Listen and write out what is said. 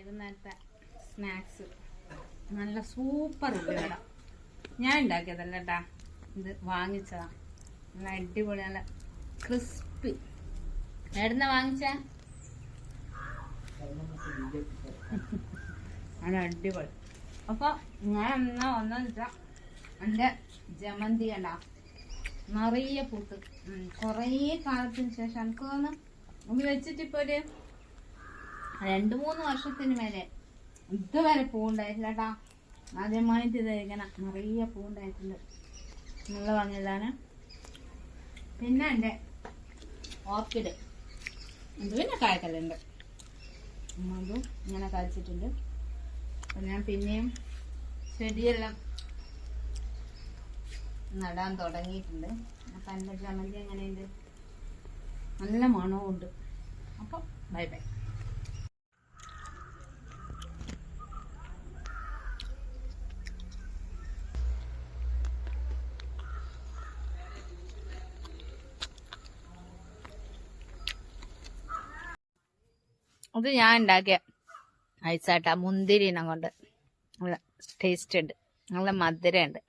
വൈകുന്നേരത്തെ സ്നാക്സ് നല്ല സൂപ്പർ ഉള്ളിവട ഞാൻ ഉണ്ടാക്കിയതല്ല കേട്ടാ ഇത് വാങ്ങിച്ചതാ. നല്ല അടിപൊളി നല്ല ക്രിസ്പി എവിടുന്ന വാങ്ങിച്ച? നല്ല അടിപൊളി. അപ്പൊ ഞാൻ എന്നാ വന്നെന്ന് വെച്ചാ എന്റെ ജമന്തി കണ്ട. നിറയെ പൂത്ത്. കൊറേ കാലത്തിന് ശേഷം എനിക്ക് തോന്നുന്നു. വെച്ചിട്ട് ഇപ്പൊ ഒരു രണ്ട് മൂന്ന് വർഷത്തിന് മേലെ ഇതുവരെ പൂവുണ്ടായിട്ടില്ല ആദ്യമായിട്ട് ഇങ്ങനെ നിറയെ പൂവുണ്ടായിട്ടുണ്ട് നല്ല ഭംഗിയതാണ് പിന്നെ എന്റെ ഓർക്കിഡ്. ഇത് പിന്നെ കായ്ക്കലുണ്ട് അതും ഇങ്ങനെ കായ്ച്ചിട്ടുണ്ട്. അപ്പം ഞാൻ പിന്നെയും ചെടിയെല്ലാം നടാൻ തുടങ്ങിയിട്ടുണ്ട്. അപ്പം എന്റെ ജമന്തി എങ്ങനെയുണ്ട്? നല്ല മണവും ഉണ്ട് അപ്പം ബൈ ബൈ. അത് ഞാൻ ഉണ്ടാക്കിയ ഐസാട്ട മുന്തിരിനം കൊണ്ട്. നല്ല ടേസ്റ്റ് ഉണ്ട്. നല്ല മധുരമുണ്ട്.